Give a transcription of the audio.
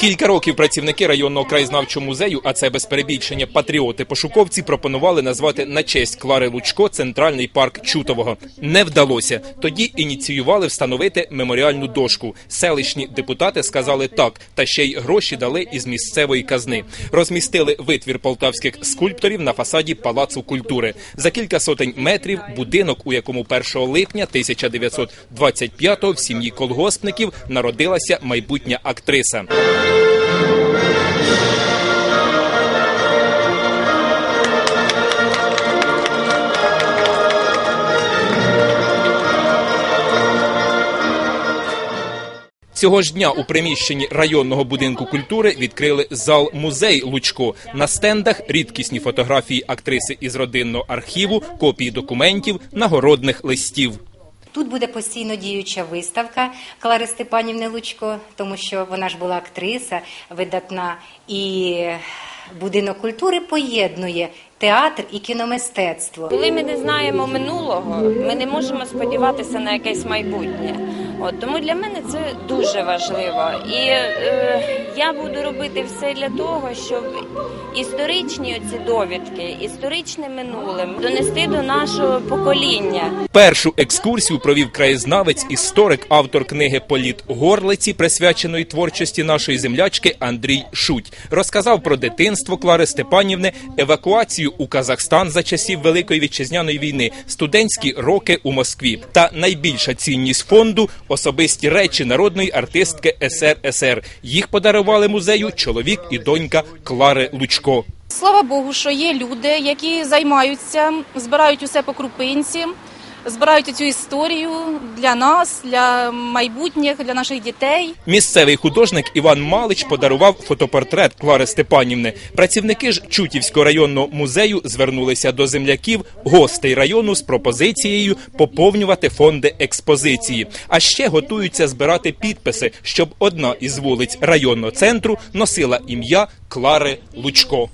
Кілька років працівники районного краєзнавчого музею, а це без перебільшення патріоти-пошуковці, пропонували назвати на честь Клари Лучко центральний парк Чутового. Не вдалося. Тоді ініціювали встановити меморіальну дошку. Селищні депутати сказали так, та ще й гроші дали із місцевої казни. Розмістили витвір полтавських скульпторів на фасаді Палацу культури. За кілька сотень метрів будинок, у якому 1 липня 1925-го в сім'ї колгоспників народилася майбутня актриса. Цього ж дня у приміщенні районного будинку культури відкрили зал музей Лучко. На стендах рідкісні фотографії актриси із родинного архіву, копії документів, нагородних листів. Тут буде постійно діюча виставка Клари Степанівни Лучко, тому що вона ж була актриса видатна, і будинок культури поєднує театр і кіномистецтво. Коли ми не знаємо минулого, ми не можемо сподіватися на якесь майбутнє. От тому для мене це дуже важливо. І е, я буду робити все для того, щоб історичні оці довідки, історичне минуле донести до нашого покоління. Першу екскурсію провів краєзнавець, історик, автор книги Політ горлиці, присвяченої творчості нашої землячки Андрій Шуть. Розказав про дитинство Клари Степанівни, евакуацію у Казахстан за часів Великої вітчизняної війни, студентські роки у Москві. Та найбільша цінність фонду особисті речі народної артистки СРСР. Їх подарували музею чоловік і донька Клари Лучко. Слава Богу, що є люди, які займаються, збирають усе по крупинці, збирають цю історію для нас, для майбутніх, для наших дітей. Місцевий художник Іван Малич подарував фотопортрет Клари Степанівни. Працівники ж Чутівського районного музею звернулися до земляків, гостей району з пропозицією поповнювати фонди експозиції. А ще готуються збирати підписи, щоб одна із вулиць районного центру носила ім'я Клари Лучко.